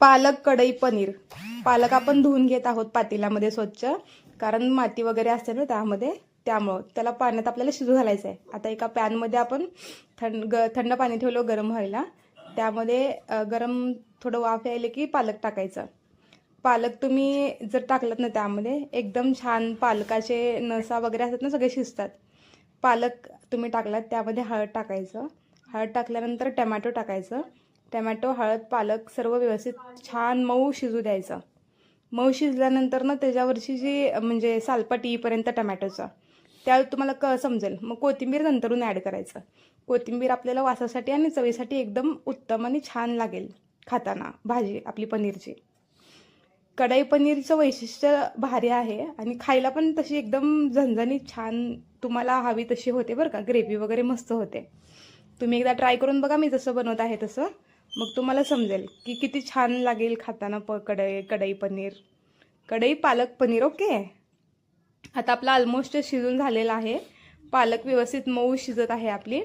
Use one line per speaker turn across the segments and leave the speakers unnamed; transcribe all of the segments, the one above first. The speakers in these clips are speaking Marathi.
पालक कढई पनीर. पालक आपण धुवून घेत आहोत पातेल्यामध्ये स्वच्छ. कारण माती वगैरे असते ना त्यामध्ये त्यामुळं. त्याला पाण्यात आपल्याला शिजू घालायचं आहे आता एका पॅनमध्ये आपण थंड ग थंड पाणी ठेवलं गरम व्हायला. त्यामध्ये गरम थोडं वाफ यायले की पालक टाकायचं. पालक तुम्ही जर टाकलात ना त्यामध्ये एकदम छान पालकाचे नसा वगैरे असतात ना सगळे शिजतात. पालक तुम्ही टाकलात त्यामध्ये हळद टाकायचं. हळद टाकल्यानंतर टमॅटो टाकायचं. टमॅटो हळद पालक सर्व व्यवस्थित छान मऊ शिजू द्यायचं. मऊ शिजल्यानंतर ना त्याच्यावरची जी म्हणजे सालपट येईपर्यंत टमॅटोचा त्यावेळी तुम्हाला क समजेल. मग कोथिंबीर नंतरून ॲड करायचं. कोथिंबीर आपल्याला वासासाठी आणि चवीसाठी एकदम उत्तम आणि छान लागेल खाताना भाजी आपली पनीरची. कढाई पनीरचं वैशिष्ट्य भारी आहे आणि खायला पण तशी एकदम झणझणीत छान तुम्हाला हवी तशी होते बरं का. ग्रेव्ही वगैरे मस्त होते. तुम्ही एकदा ट्राय करून बघा मी जसं बनवत आहे तसं. मग तुम्हाला समजेल की किती छान लागेल खाताना प कढई कढई पनीर. कढई पालक पनीर ओके? आता आपला ऑलमोस्ट शिजून झालेला आहे. पालक व्यवस्थित मऊ शिजत आहे आपली.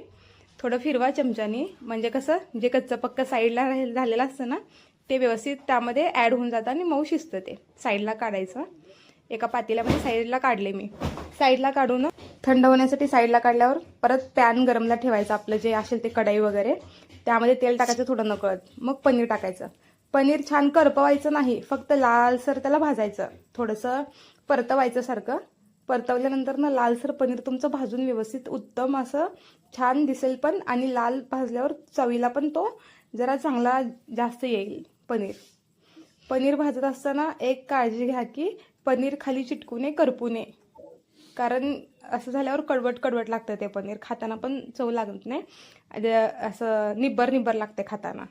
थोडं फिरवा चमच्यानी. म्हणजे कसं जे कच्चं पक्क साईडला राहील झालेलं असतं ना ते व्यवस्थित त्यामध्ये ॲड होऊन जातं आणि मऊ शिजतं ते. साईडला काढायचं. एका पातेल्यामध्ये साईडला काढले मी. साईडला काढून थंड होण्यासाठी साईडला काढल्यावर परत पॅन गरमला ठेवायचं आपलं जे असेल ते कढई वगैरे. त्यामध्ये तेल टाकायचं थोडं नकळत. मग पनीर टाकायचं. पनीर छान करपवायचं नाही. फक्त लालसर त्याला भाजायचं. थोडंसं परतवायचं सारखं. परतवल्यानंतर ना लालसर पनीर तुमचं भाजून व्यवस्थित उत्तम असं छान दिसेल पण आणि लाल भाजल्यावर चवीला पण तो जरा चांगला जास्त येईल पनीर. पनीर भाजत असताना एक काळजी घ्या की पनीर खाली चिटकू नये करपू नये. कारण असं झाल्यावर कडवट कडवट लागतं ते पनीर. खाताना पण चव लागत नाही. असं निब्बर निब्बर लागते खाताना.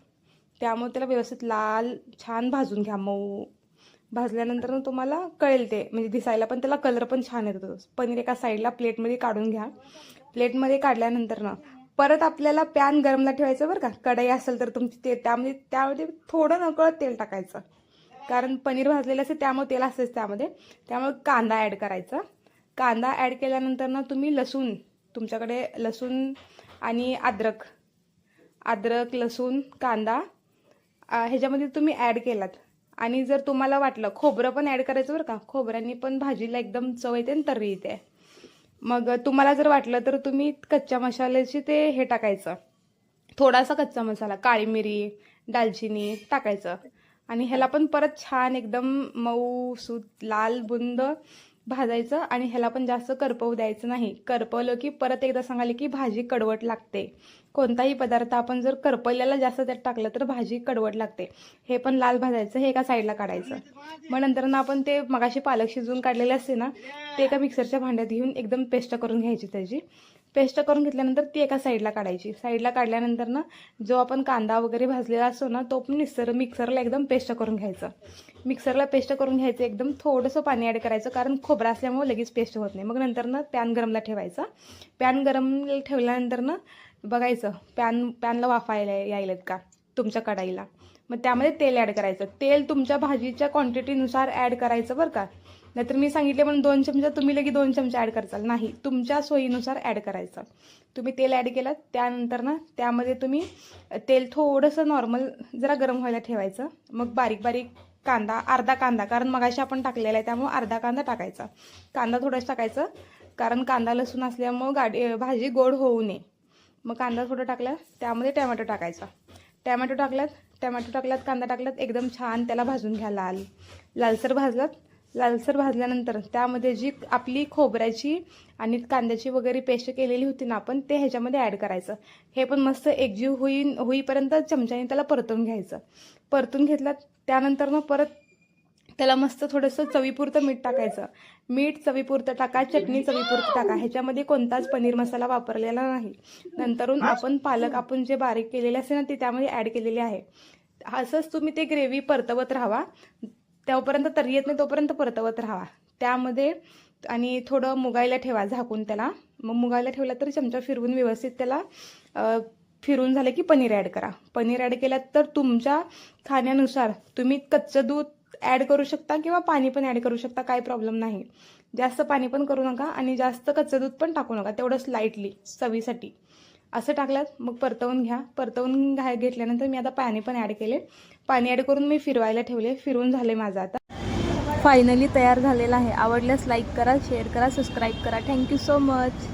त्यामुळे त्याला व्यवस्थित लाल छान भाजून घ्या मऊ. भाजल्यानंतर तुम्हाला कळेल ते. म्हणजे दिसायला पण त्याला कलर पण छान येतो पनीर एका साईडला प्लेटमध्ये काढून घ्या. प्लेटमध्ये काढल्यानंतर ना परत आपल्याला पॅन गरमला ठेवायचं बरं का? कढई असेल तर तुमची ते त्यामध्ये त्यामध्ये थोडं नकळत तेल टाकायचं. कारण पनीर भाजलेलं असेल त्यामुळे तेल असेल त्यामध्ये. त्यामुळे कांदा ॲड करायचा. कांदा ॲड केल्यानंतर ना तुम्ही लसूण तुमच्याकडे लसूण आणि अद्रक अद्रक लसूण कांदा ह्याच्यामध्ये तुम्ही ॲड केलात. आणि जर तुम्हाला वाटलं खोबरं पण ॲड करायचं बरं का? खोबऱ्याने पण भाजीला एकदम चव येते आणि तर्री येते. मग तुम्हाला जर वाटलं तर तुम्ही कच्च्या मसाल्याची ते हे टाकायचं. थोडासा कच्चा मसाला काळी मिरी दालचिनी टाकायचं. आणि ह्याला पण परत छान एकदम मऊ सूत लाल बुंद भाजायचं आणि ह्याला पण जास्त करपवू द्यायचं नाही. करपवलं की परत एकदा सांगाले की भाजी कडवट लागते. कोणताही पदार्थ आपण जर करपवलेला जास्त त्यात टाकलं तर भाजी कडवट लागते. हे पण लाल भाजायचं हे एका साईडला काढायचं. मग नंतर ना आपण ते मगाशी पालक शिजवून काढलेले असते ना ते एका मिक्सरच्या भांड्यात घेऊन एकदम पेस्ट करून घ्यायची त्याची. पेस्ट करून घेतल्यानंतर ती एका साईडला काढायची. साईडला काढल्यानंतर ना जो आपण कांदा वगैरे भाजलेला असतो ना तो पण मिक्सर मिक्सरला एकदम पेस्ट करून घ्यायचं. मिक्सरला पेस्ट करून घ्यायचं एकदम थोडंसं पाणी ॲड करायचं कारण खोबरं असल्यामुळे लगेच पेस्ट होत नाही. मग नंतर ना पॅन गरमला ठेवायचा. पॅन गरम ठेवल्यानंतर ना बघायचं पॅन पॅनला वाफायला यायलेत का? तुमच्या कढाईला. मग त्यामध्ये तेल ॲड करायचं. तेल तुमच्या भाजीच्या क्वांटिटीनुसार ॲड करायचं बरं का. नाहीतर मी सांगितले म्हणून दोन चमचा तुम्ही लगे दोन चमचे ॲड करचाल नाही तुमच्या सोयीनुसार ॲड करायचं. तुम्ही तेल ॲड केलं त्यानंतर ना त्यामध्ये तुम्ही तेल थोडंसं नॉर्मल जरा गरम व्हायला ठेवायचं. मग बारीक बारीक कांदा अर्धा कांदा कारण मगाशी आपण टाकलेला आहे त्यामुळे अर्धा कांदा टाकायचा. कांदा थोडंसं टाकायचं कारण कांदा लसूण असल्यामुळं गाडी भाजी गोड होऊ नये. मग कांदा थोडं टाकला त्यामध्ये टॅमॅटो टाकायचा. टॅमॅटो टाकल्यात टॅमॅटो टाकल्यात कांदा टाकल्यात एकदम छान त्याला भाजून घ्या लाल. लालसर भाजलात लालसर भाजल्यानंतर त्यामध्ये जी आपली खोबऱ्याची आणि कांद्याची वगैरे पेस्ट केलेली होती ना आपण ते ह्याच्यामध्ये ॲड करायचं. हे पण मस्त एकजीव होईन होईपर्यंत चमच्याने त्याला परतून घ्यायचं. परतून घेतलं त्यानंतर मग परत त्याला मस्त थोडंसं चवीपुरतं मीठ टाकायचं. मीठ चवीपुरतं टाका चटणी चवीपुरतं टाका. ह्याच्यामध्ये कोणताच पनीर मसाला वापरलेला नाही. नंतरून आपण पालक आपण जे बारीक केलेले असते ना ते त्यामध्ये ॲड केलेले आहे. असंच तुम्ही ते ग्रेव्ही परतवत राहावा. तोपर्यंत तरी येत नाही तोपर्यंत परतवत राहावा त्यामध्ये आणि थोडं मुगायला ठेवा झाकून त्याला. मग मुगायला ठेवला तर चमचा फिरवून व्यवस्थित त्याला फिरून झालं की पनीर ॲड करा. पनीर ॲड केल्यात तर तुमच्या खाण्यानुसार तुम्ही कच्चं दूध ॲड करू शकता किंवा पाणी पण ॲड करू शकता काही प्रॉब्लेम नाही. जास्त पाणी पण करू नका आणि जास्त कच्चं दूध पण टाकू नका तेवढं स्लाईटली चवीसाठी. असं टाकलात मग परतवून घ्या. परतवून घ्या घेतल्यानंतर मी आता पाणी पण ॲड केले. पाणी ॲड करून मी फिरवायला ठेवले. फिरून झाले माझं आता. फायनली तयार झालेला आहे. आवडल्यास लाईक करा शेअर करा सबस्क्राईब करा. Thank you so much